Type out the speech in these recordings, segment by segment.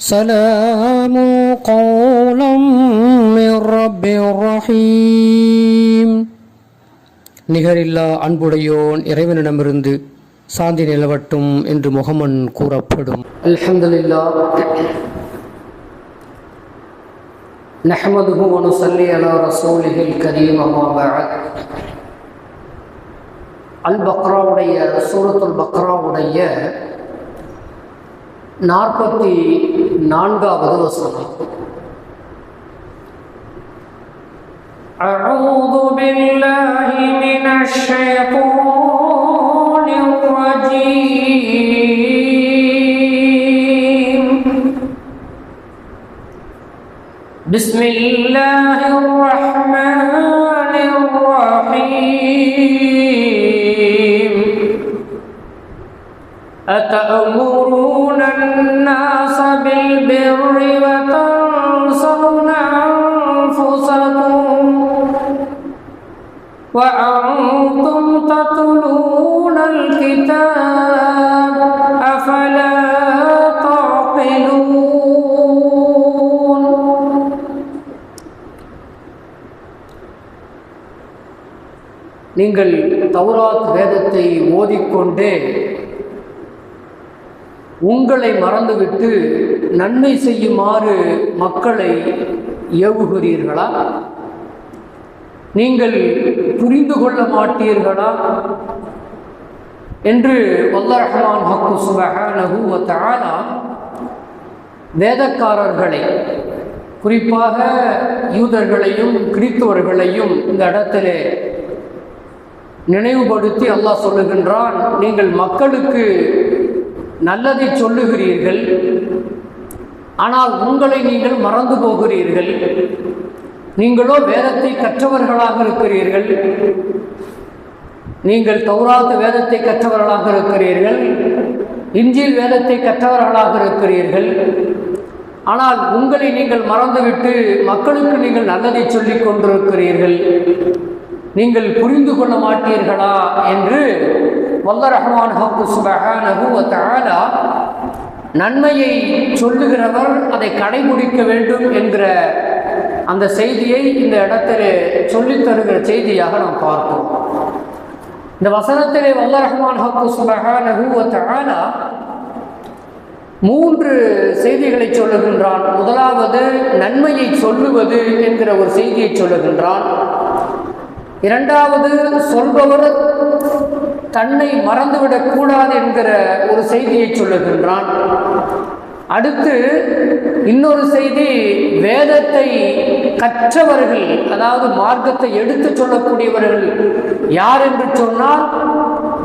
سلام قولا من رب رحيم நிகரில்லா அன்புடையோன் இறைவனிடமிருந்து சாந்தி நிலவட்டும் என்று முகமன் கூறப்படும் அல்ஹம்துலில்லா نحمده ونصلي على رسوله الكريم أما بعد அல் பக்ராவுடைய சூரத்துல் பக்ராவுடைய நாற்பத்தி நான்காவது வசனம் أعوذ بالله من الشيطان الرجيم بسم الله الرحمن الرحيم أتأمرون நீங்கள் தௌராத் வேதத்தை ஓதிக்கொண்டே உங்களை மறந்துவிட்டு நன்மை செய்யுமாறு மக்களை ஏவுகிறீர்களா? நீங்கள் புரிந்து கொள்ள மாட்டீர்களா? என்று வல்லரஹமான் ஹக்கு சுபஹானஹு தானா வேதக்காரர்களை குறிப்பாக யூதர்களையும் கிறிஸ்தவர்களையும் இந்த இடத்திலே நினைவுபடுத்தி அல்லாஹ் சொல்லுகின்றான் நீங்கள் மக்களுக்கு நல்லதை சொல்லுகிறீர்கள் ஆனால் உங்களை நீங்கள் மறந்து போகிறீர்கள். நீங்களோ வேதத்தை கற்றவர்களாக இருக்கிறீர்கள். நீங்கள் தௌராத்து வேதத்தை கற்றவர்களாக இருக்கிறீர்கள். இஞ்சில் வேதத்தை கற்றவர்களாக இருக்கிறீர்கள். ஆனால் உங்களை நீங்கள் மறந்துவிட்டு மக்களுக்கு நீங்கள் நல்லதை சொல்லிக் கொண்டிருக்கிறீர்கள். நீங்கள் புரிந்து கொள்ள மாட்டீர்களா என்று வல்ல ரஹ்மான் ஹக்கு நன்மையை சொல்லுகிறவர் அதை கடைபிடிக்க வேண்டும் என்கிற அந்த செய்தியை இந்த இடத்துல சொல்லித் தருகிற செய்தியாக நாம் பார்ப்போம் இந்த வசனத்திலே வல்ல ரஹ்மான் ஹக்கு மூன்று செய்திகளை சொல்லுகின்றான். முதலாவது நன்மையை சொல்லுவது என்கிற ஒரு செய்தியை சொல்லுகின்றான். இரண்டாவது சொல்பவர் தன்னை மறந்துவிடக் கூடாது என்கிற ஒரு செய்தியை சொல்லுகின்றான். அடுத்து இன்னொரு செய்தி வேதத்தை கற்றவர்கள் அதாவது மார்க்கத்தை எடுத்து சொல்லக்கூடியவர்கள் யார் என்று சொன்னால்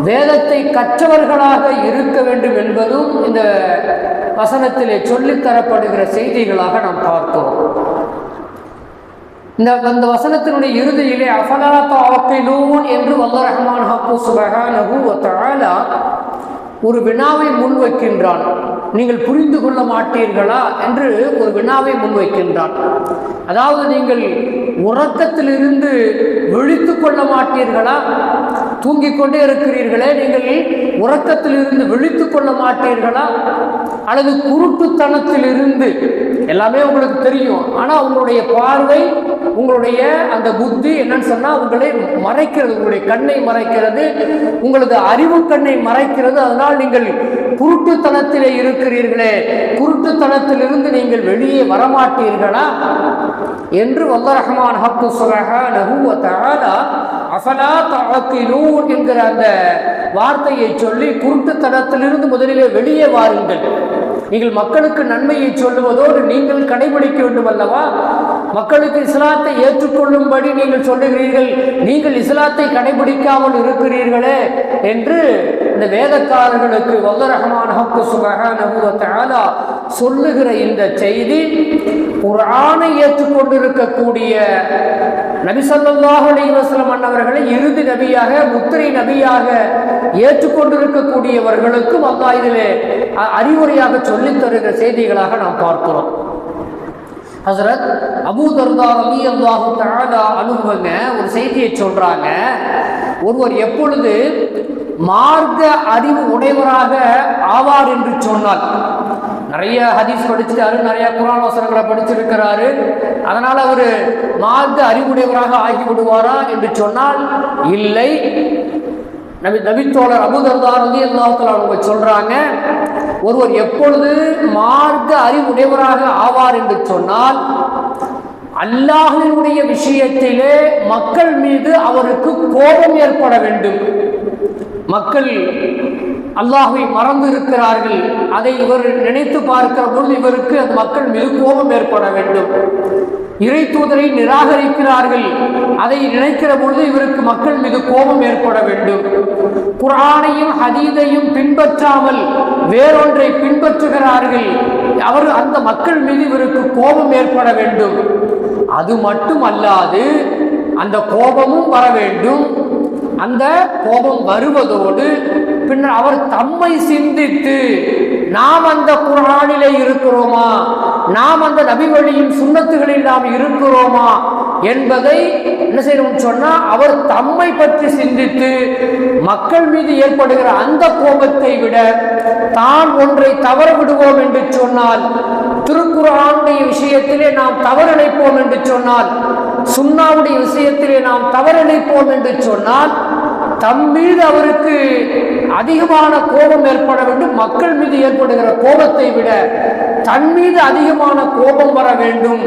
வேதத்தை கற்றவர்களாக இருக்க வேண்டும் என்பதும் இந்த வசனத்திலே சொல்லித்தரப்படுகிற செய்திகளாக நாம் பார்த்தோம். இந்த அந்த வசனத்தினுடைய இறுதியிலே அஃபலா தாக்கிலூன் என்று வல்ல ரஹ்மான் ஹக்கு சுபஹானஹு ஒரு வினாவை முன்வைக்கின்றான் நீங்கள் புரிந்து கொள்ள மாட்டீர்களா? என்று ஒரு வினாவை முன்வைக்கின்றான் அதாவது நீங்கள் உறக்கத்திலிருந்து விழித்து கொள்ள மாட்டீர்களா? தூங்கிக் கொண்டே இருக்கிறீர்களே நீங்கள் உறக்கத்திலிருந்து விழித்து கொள்ள மாட்டீர்களா? அல்லது குருட்டுத்தனத்திலிருந்து? எல்லாமே உங்களுக்கு தெரியும். ஆனால் உங்களுடைய பார்வை உங்களுடைய அந்த புத்தி என்னன்னு சொன்னால் உங்களை மறைக்கிறது உங்களுடைய கண்ணை மறைக்கிறது உங்களது அறிவு கண்ணை மறைக்கிறது. அதனால் நீங்கள் குருட்டுத்தனத்திலே இருக்கிறீர்களே. குருட்டுத்தனத்திலிருந்து நீங்கள் வெளியே வரமாட்டீர்களா? என்று வல்ல ரஹ்மான் ஹக்கு சுபஹானஹு வ அஃபலா என்கிற அந்த வார்த்தையை சொல்லி குருட்டுத்தனத்திலிருந்து முதலிலே வெளியே வாருங்கள். நீங்கள் மக்களுக்கு நன்மையை சொல்லுவதோடு நீங்கள் கடைபிடிக்க வேண்டும் அல்லவா மக்களுக்கு இஸ்லாத்தை ஏற்றுக்கொள்ளும்படி நீங்கள் சொல்லுகிறீர்கள் நீங்கள் இஸ்லாத்தை கடைபிடிக்காமல் இருக்கிறீர்களே என்று இந்த வேதக்காரர்களுக்கு வல்ல ரஹ்மான் சொல்லுகிற இந்த செய்தி குர்ஆனை ஏற்றுக்கொண்டிருக்கக்கூடிய நபிசல்லாஹ் ஸல்லல்லாஹு அண்ணவர்களை இறுதி நபியாக முத்திரை நபியாக ஏற்றுக்கொண்டிருக்கக்கூடியவர்களுக்கும் அல்லா இதிலே அ- அறிவுரையாக சொல்லித் தருகிற செய்திகளாக நாம் பார்க்கிறோம். ஹசரத் அபூ தர்தா அல்லாஹு தஆலா அனுபவங்க ஒரு செய்தியை சொல்றாங்க. ஒருவர் எப்பொழுது மார்க்க அறிவு உடையவராக ஆவார் என்று சொன்னால் நிறைய ஹதீஸ் படிச்சுட்டாரு நிறைய குரான் வசனங்களை படிச்சிருக்கிறாரு. அதனால் அவர் மார்க்க அறிவுடையவராக ஆகிவிடுவாரா என்று சொன்னால் இல்லை. நபி நபித்தோழர் அபுதர்தார் வந்து எல்லாத்துல அவங்க சொல்றாங்க ஒருவர் எப்பொழுது மார்க்க அறிவுடையவராக ஆவார் என்று சொன்னால் அல்லாஹினுடைய விஷயத்திலே மக்கள் மீது அவருக்கு கோபம் ஏற்பட வேண்டும். மக்கள் அல்லாஹை மறந்து இருக்கிறார்கள் அதை இவர் நினைத்து பார்க்கிற பொழுது இவருக்கு அந்த மக்கள் மீது கோபம் ஏற்பட வேண்டும். இறை தூதரை நிராகரிக்கிறார்கள். அதை நினைக்கிற பொழுது இவருக்கு மக்கள் மீது கோபம் ஏற்பட வேண்டும். குரானையும் ஹதீதையும் பின்பற்றாமல் வேறொன்றை பின்பற்றுகிறார்கள். அவர் அந்த மக்கள் மீது இவருக்கு கோபம் ஏற்பட வேண்டும். அது மட்டுமல்லாது அந்த கோபமும் வர வேண்டும். அந்த கோபம் வருவதோடு பின்னர் அவர் தம்மை சிந்தித்து நாம் அந்த குரானிலே இருக்கிறோமா? நாம் அந்த நபி வழியின் சுண்ணத்துகளில் நாம் இருக்கிறோமா? என்பதை என்ன செய்யணும் சொன்னா அவர் தம்மை பற்றி சிந்தித்து மக்கள் மீது ஏற்படுகிற அந்த கோபத்தை விட தான் ஒன்றை தவற விடுவோம் என்று சொன்னால் திருக்குறானுடைய விஷயத்திலே நாம் தவறிழைப்போம் என்று சொன்னால் சுண்ணாவுடைய விஷயத்திலே நாம் தவறிழைப்போம் என்று சொன்னால் தம் மீது அவருக்கு அதிகமான கோபம் ஏற்பட வேண்டும். மக்கள் மீது ஏற்படுகிற கோபத்தை விட தன் மீது அதிகமான கோபம் வர வேண்டும்.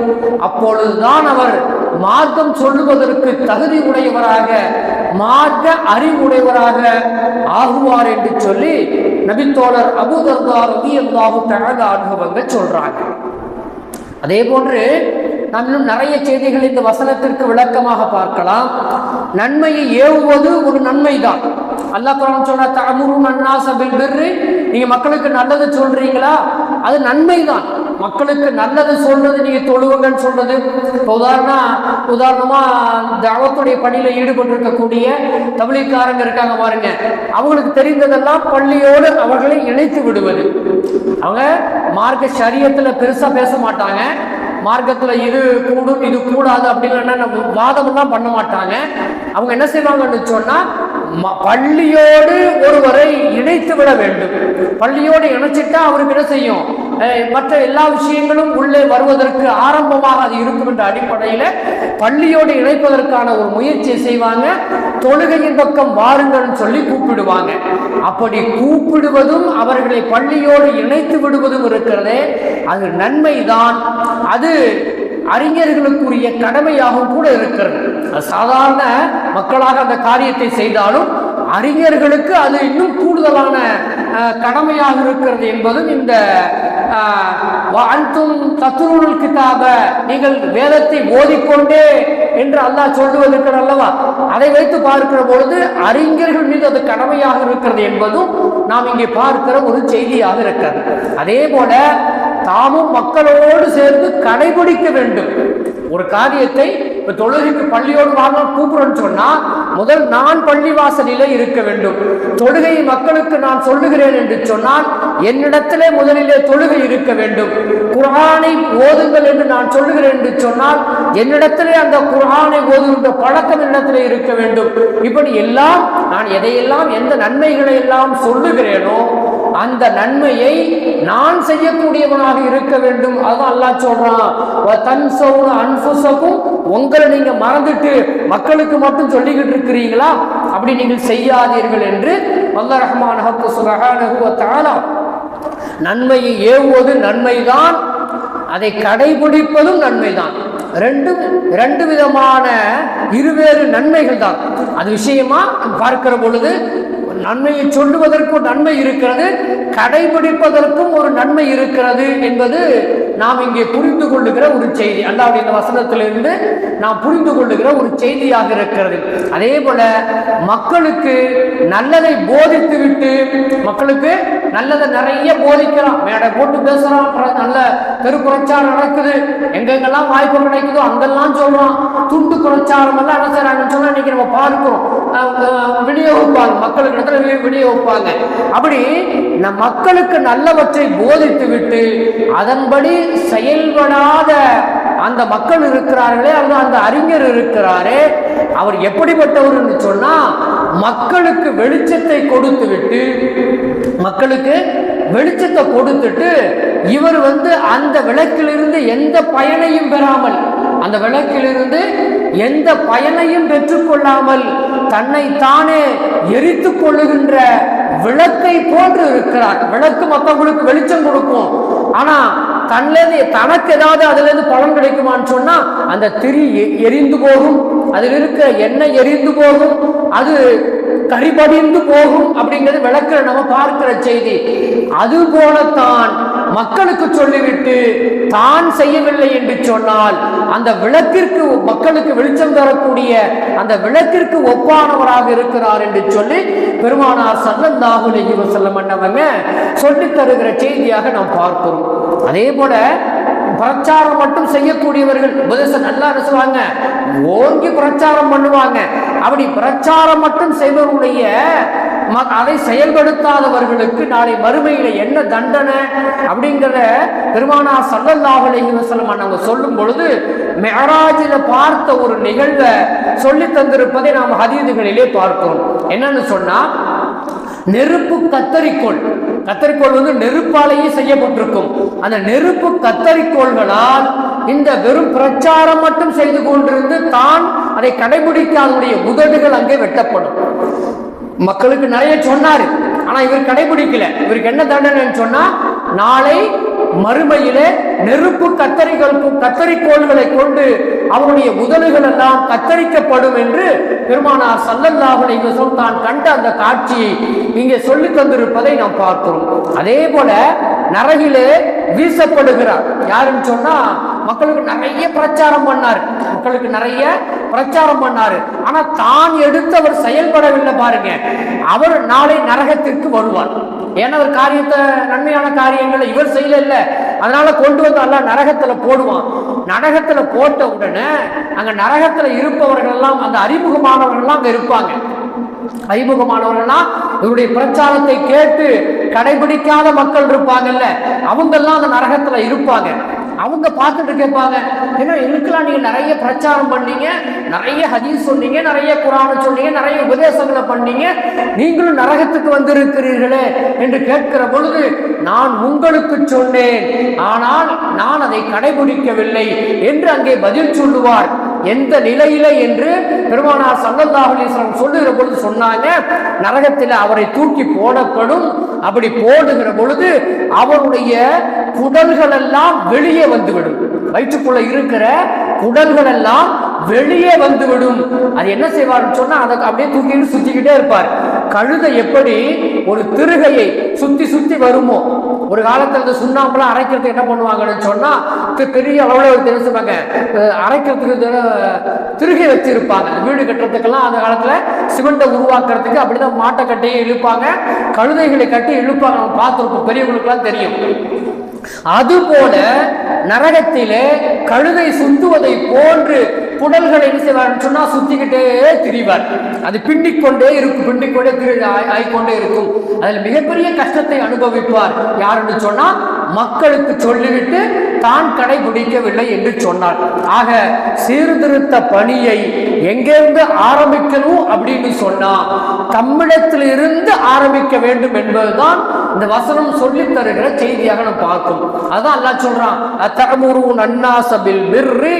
அப்பொழுதுதான் அவர் மார்க்கம் சொல்லுவதற்கு தகுதி உடையவராக மார்க்க அறிவுடையவராக ஆகுவார் என்று சொல்லி நபித்தோழர் அபுதர்தார் ரதியல்லாஹு தழக அனுபவங்க சொல்றாங்க. அதே போன்று நாம் இன்னும் நிறைய செய்திகள் இந்த வசனத்திற்கு விளக்கமாக பார்க்கலாம். நன்மையை ஏவுவது ஒரு நன்மைதான். அல்லா குரான் சொன்ன தமுரு நன்னா பில் பிர்ரு நீங்க மக்களுக்கு நல்லது சொல்றீங்களா? அது நன்மை தான் மக்களுக்கு நல்லது சொல்றது நீங்க தொழுவுங்கன்னு சொல்றது. இப்போ உதாரணா உதாரணமாக தவத்துடைய பணியில ஈடுபட்டு இருக்கக்கூடிய தமிழிக்காரங்க இருக்காங்க பாருங்க. அவங்களுக்கு தெரிந்ததெல்லாம் பள்ளியோடு அவர்களை இணைத்து விடுவது. அவங்க மார்க்க சரியத்துல பெருசா பேச மாட்டாங்க. மார்க்கத்தில் இது கூடும் இது கூடாது அப்படின்னு நம்ம வாதமெல்லாம் பண்ண மாட்டாங்க. அவங்க என்ன செய்வாங்கன்னு சொன்னா ம- பள்ளியோடு ஒருவரை இணைத்து விட வேண்டும். பள்ளியோடு இணைச்சிட்டா அவருக்கு என்ன செய்யும்? மற்ற எல்லா விஷயங்களும் உள்ளே வருவதற்கு ஆரம்பமாக அது இருக்கும் என்ற அடிப்படையில் பள்ளியோடு இணைப்பதற்கான ஒரு முயற்சியை செய்வாங்க. தொழுகையின் பக்கம் வாருங்கள்னு சொல்லி கூப்பிடுவாங்க. அப்படி கூப்பிடுவதும் அவர்களை பள்ளியோடு இணைத்து விடுவதும் இருக்கிறதே அது நன்மைதான். அது அறிஞர்களுக்குரிய கடமையாகவும் கூட இருக்கிறது. அது சாதாரண மக்களாக அந்த காரியத்தை செய்தாலும் அறிஞர்களுக்கு அது இன்னும் கூடுதலான கடமையாக இருக்கிறது என்பதும் இந்த அன்தும் தத்துருள் கிதாப நீங்கள் வேதத்தை ஓதிக்கொண்டே என்று அல்லாஹ் சொல்லுவதற்கு அல்லவா? அதை வைத்து பார்க்கிற பொழுது அறிஞர்கள் மீது அது கடமையாக இருக்கிறது என்பதும் நாம் இங்கே பார்க்கிற ஒரு செய்தியாக இருக்கிறது. அதே போல தாமும் மக்களோடு சேர்ந்து கடைபிடிக்க வேண்டும். ஒரு காரியத்தை இப்ப தொழுகைக்கு பள்ளியோடு வாங்க கூப்பிடுறேன்னு சொன்னா முதல் நான் பள்ளிவாசலிலே இருக்க வேண்டும். தொழுகையை மக்களுக்கு நான் சொல்லுகிறேன் என்று சொன்னால் என்னிடத்திலே முதலிலே தொழுகை இருக்க வேண்டும். குரானை ஓதுங்கள் என்று நான் சொல்லுகிறேன் என்று சொன்னால் என்னிடத்திலே அந்த குரானை ஓதுகின்ற பழக்கம் என்னிடத்திலே இருக்க வேண்டும். இப்படி எல்லாம் நான் எதையெல்லாம் எந்த நன்மைகளை எல்லாம் சொல்லுகிறேனோ அந்த நன்மையை நான் செய்யக்கூடியவனாக இருக்க வேண்டும். அதுதான் அல்லா சொல்றான். தன் சவுன அன்ஃபுஸக்கும் உங்களை நீங்க மறந்துட்டு மக்களுக்கு மட்டும் சொல்லிக்கிட்டு இருக்கிறீங்களா? அப்படி நீங்கள் செய்யாதீர்கள் என்று அல்லாஹ் ரஹ்மான் ஹக்கு நன்மையை ஏவுவது நன்மைதான். அதை கடைபிடிப்பதும் நன்மைதான். ரெண்டும் ரெண்டு விதமான இருவேறு நன்மைகள் தான். அது விஷயமா? பார்க்கிற பொழுது நன்மையை சொல்லுவதற்கும் நன்மை இருக்கிறது கடைபிடிப்பதற்கும் ஒரு நன்மை இருக்கிறது என்பது நாம் இங்கே புரிந்து கொள்ளுகிற ஒரு செய்தி. அல்லாவுடைய இந்த வசனத்திலிருந்து நாம் புரிந்து கொள்ளுகிற ஒரு செய்தியாக இருக்கிறது. அதே போல மக்களுக்கு நல்லதை போதித்து விட்டு மக்களுக்கு நல்லதை நிறைய போதிக்கிறான் மேடை போட்டு பேசுறான் நல்ல தெருப்புறச்சாரம் நடக்குது. எங்கெங்கெல்லாம் வாய்ப்பு கிடைக்குதோ அங்கெல்லாம் சொல்றோம் துண்டு பிரச்சாரம் எல்லாம் என்ன செய்யறாங்கன்னு சொன்னா இன்னைக்கு நம்ம பார்க்கிறோம். விநியோகிப்பாங்க. மக்களுக்கு இடத்துல விநியோகிப்பாங்க. அப்படி நம் மக்களுக்கு நல்லவற்றை போதித்து விட்டு அதன்படி செயல்படாத அந்த மக்கள் இருக்கிறார்களே அல்லது அந்த அறிஞர் இருக்கிறாரே அவர் எப்படிப்பட்டவர் சொன்னா மக்களுக்கு வெளிச்சத்தை கொடுத்து விட்டு மக்களுக்கு வெளிச்சத்தை கொடுத்துட்டு இவர் வந்து அந்த விளக்கிலிருந்து எந்த பயனையும் பெறாமல் அந்த விளக்கிலிருந்து எந்த பயனையும் பெற்றுக்கொள்ளாமல் தன்னை தானே எரித்து கொள்ளுகின்ற விளக்கை போன்று இருக்கிறார். விளக்கு மற்றவங்களுக்கு வெளிச்சம் கொடுக்கும். ஆனா தன்னிலிருந்து தனக்கு ஏதாவது அதுல இருந்து பலன் கிடைக்குமான்னு சொன்னா அந்த திரி எரிந்து போகும். அதில் இருக்கிற எண்ணெய் எரிந்து போகும் அது கரிபடிந்து போகும் அப்படிங்கிறது விளக்கிற நம்ம பார்க்கிற செய்தி. அது போலத்தான் மக்களுக்கு சொல்லிவிட்டு தான் செய்யவில்லை என்று சொன்னால் அந்த விளக்கிற்கு மக்களுக்கு வெளிச்சம் தரக்கூடிய அந்த விளக்கிற்கு ஒப்பானவராக இருக்கிறார் என்று சொல்லி பெருமானார் சல்லல்லாஹு அலைஹி வஸல்லம் சொல்லித் தருகிற செய்தியாக நாம் பார்க்கிறோம். அதே போல பிரச்சாரம் மட்டும் செய்யக்கூடியவர்கள் உபதேசம் நல்லா பேசுவாங்க. ஓங்கி பிரச்சாரம் பண்ணுவாங்க. அப்படி பிரச்சாரம் மட்டும் செய்வருடைய ம- அதை செயல்படுத்தாதவர்களுக்கு நாளை மறுமையில என்ன தண்டனை அப்படிங்கிறத பெருமானா சல்லல்லாஹு அலைஹி வஸல்லம் சொல்லும் பொழுது மெஹராஜில பார்த்த ஒரு நிகழ்வை சொல்லி தந்திருப்பதை நாம் ஹதீதுகளிலே பார்க்கிறோம் என்னன்னு சொன்னா நெருப்பு கத்தரிக்கோள் கத்தரிக்கோள் வந்து நெருப்பாலேயே செய்யப்பட்டிருக்கும். அந்த நெருப்பு கத்தரிக்கோள்களால் இந்த வெறும் பிரச்சாரம் மட்டும் செய்து கொண்டிருந்து தான் அதை கடைபிடிக்காதவருடைய உதடுகள் அங்கே வெட்டப்படும். மக்களுக்கு நிறைய சொன்னாரு ஆனா இவர் கடைபிடிக்கல. இவருக்கு என்ன தண்டனைன்னு சொன்னா நாளை மறுமையிலே நெருப்பு கத்தரிகள் கத்தரிக்கோள்களை கொண்டு அவருடைய உதடுகள் எல்லாம் கத்தரிக்கப்படும் என்று பெருமானார் சல்லல்லாஹு அலைஹி வஸல்லம் தான் கண்ட அந்த காட்சியை இங்கே சொல்லி தந்திருப்பதை நாம் பார்க்கிறோம். அதே போல நரகிலே வீசப்படுகிறார். யாருன்னு சொன்னா மக்களுக்கு நிறைய பிரச்சாரம் பண்ணார். மக்களுக்கு நிறைய பிரச்சாரம் பண்ணாரு. ஆனா தான் எடுத்து அவர் செயல்படவில்லை பாருங்க. அவர் நாளை நரகத்திற்கு வருவார். ஏன்னா ஒரு காரியத்தை நன்மையான காரியங்களை இவர் செய்யல அதனால கொண்டு வந்து அல்ல நரகத்துல போடுவான். நரகத்துல போட்ட உடனே அங்க நரகத்துல இருப்பவர்கள் எல்லாம் அந்த அறிமுகமானவர்கள் எல்லாம் அங்க இருப்பாங்க. அறிமுகமானவர்கள்லாம் இவருடைய பிரச்சாரத்தை கேட்டு கடைபிடிக்காத மக்கள் இருப்பாங்கல்ல அவங்க எல்லாம் அந்த நரகத்துல இருப்பாங்க. அவங்க பார்த்துட்டு கேட்பாங்க ஏன்னா எங்களுக்கெல்லாம் நீங்க நிறைய பிரச்சாரம் பண்ணீங்க? நிறைய ஹதீஸ் சொன்னீங்க நிறைய குரானை சொன்னீங்க நிறைய உபதேசங்களை பண்ணீங்க. நீங்களும் நரகத்துக்கு வந்திருக்கிறீர்களே என்று கேட்கிற பொழுது நான் உங்களுக்கு சொன்னேன் ஆனால் நான் அதை கடைபிடிக்கவில்லை என்று அங்கே பதில் சொல்லுவார். எந்த நிலையில என்று பெருமானார் சல்லல்லாஹு சொல்லுகிற பொழுது சொன்னாங்க நரகத்தில் அவரை தூக்கி போடப்படும். அப்படி போடுகிற பொழுது அவருடைய குடல்கள் எல்லாம் வெளியே வந்துவிடும். வயிற்றுக்குள்ள இருக்கிற குடல்கள் எல்லாம் வெளியே வந்துவிடும். அது என்ன செய்வார்னு சொன்னா அதை அப்படியே தூக்கிட்டு சுத்திக்கிட்டே இருப்பார். கழுதை எப்படி ஒரு திருகையை சுத்தி சுத்தி வருமோ? ஒரு காலத்துல இந்த சுண்ணாம்பெல்லாம் அரைக்கிறதுக்கு என்ன பண்ணுவாங்கன்னு சொன்னா பெரிய அளவுல ஒரு தெரிஞ்சுப்பாங்க அரைக்கிறதுக்கு திருகை வச்சிருப்பாங்க. வீடு கட்டுறதுக்கெல்லாம் அந்த காலத்துல சிமெண்ட்டை உருவாக்குறதுக்கு அப்படிதான் மாட்டை கட்டி இழுப்பாங்க. கழுதைகளை கட்டி இழுப்பாங்க. நம்ம பார்த்துருப்போம் பெரியவங்களுக்குலாம் தெரியும். அதுபோல நரகத்திலே கழுதை சுந்துவதை போன்று குடல்களை என்ன செய்வார் சொன்னா சுத்திக்கிட்டே திரிவார். அது பின்னிக் கொண்டே இருக்கும் பின்னிக் கொண்டே திரி ஆய்- இருக்கும். அதில் மிகப்பெரிய கஷ்டத்தை அனுபவிப்பார். யாருன்னு சொன்னா மக்களுக்கு சொல்லிவிட்டு தான் கடைபிடிக்கவில்லை என்று சொன்னார். ஆக சீர்திருத்த பணியை எங்கிருந்து ஆரம்பிக்கணும் அப்படின்னு சொன்னா இருந்து ஆரம்பிக்க வேண்டும் என்பதுதான் இந்த வசனம் சொல்லித் தருகிற செய்தியாக நம்ம பார்க்கும் அதான் அல்லா சொல்றான் அத்தமுருன் அன்னாசபில் பிர்ரி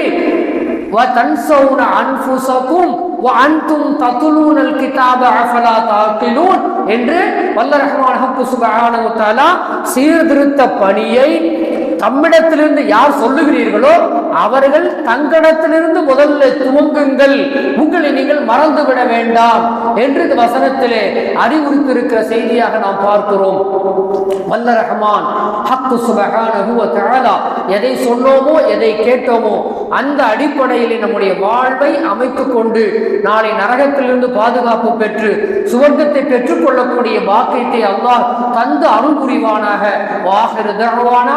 என்று வல்ல ரஹ்மான் சீர்திருத்த பணியை தம்மிடத்திலிருந்து யார் சொல்லுகிறீர்களோ அவர்கள் தங்களிடத்திலிருந்து முதல்ல துவங்குங்கள். உங்களை நீங்கள் மறந்துவிட வேண்டாம் என்று இந்த வசனத்திலே அறிவுறுத்திருக்கிற செய்தியாக நாம் பார்க்கிறோம். வல்ல ரஹமான் ஹக்கு சுப்ஹானஹு எதை சொன்னோமோ எதை கேட்டோமோ அந்த அடிப்படையில் நம்முடைய வாழ்வை அமைத்துக் கொண்டு நாளை நரகத்திலிருந்து பாதுகாப்பு பெற்று சுவர்க்கத்தை பெற்றுக்கொள்ளக்கூடிய வாக்கியத்தை அல்லாஹ் தந்து அருள் புரிவானாக வாஹிரு தஅவானா.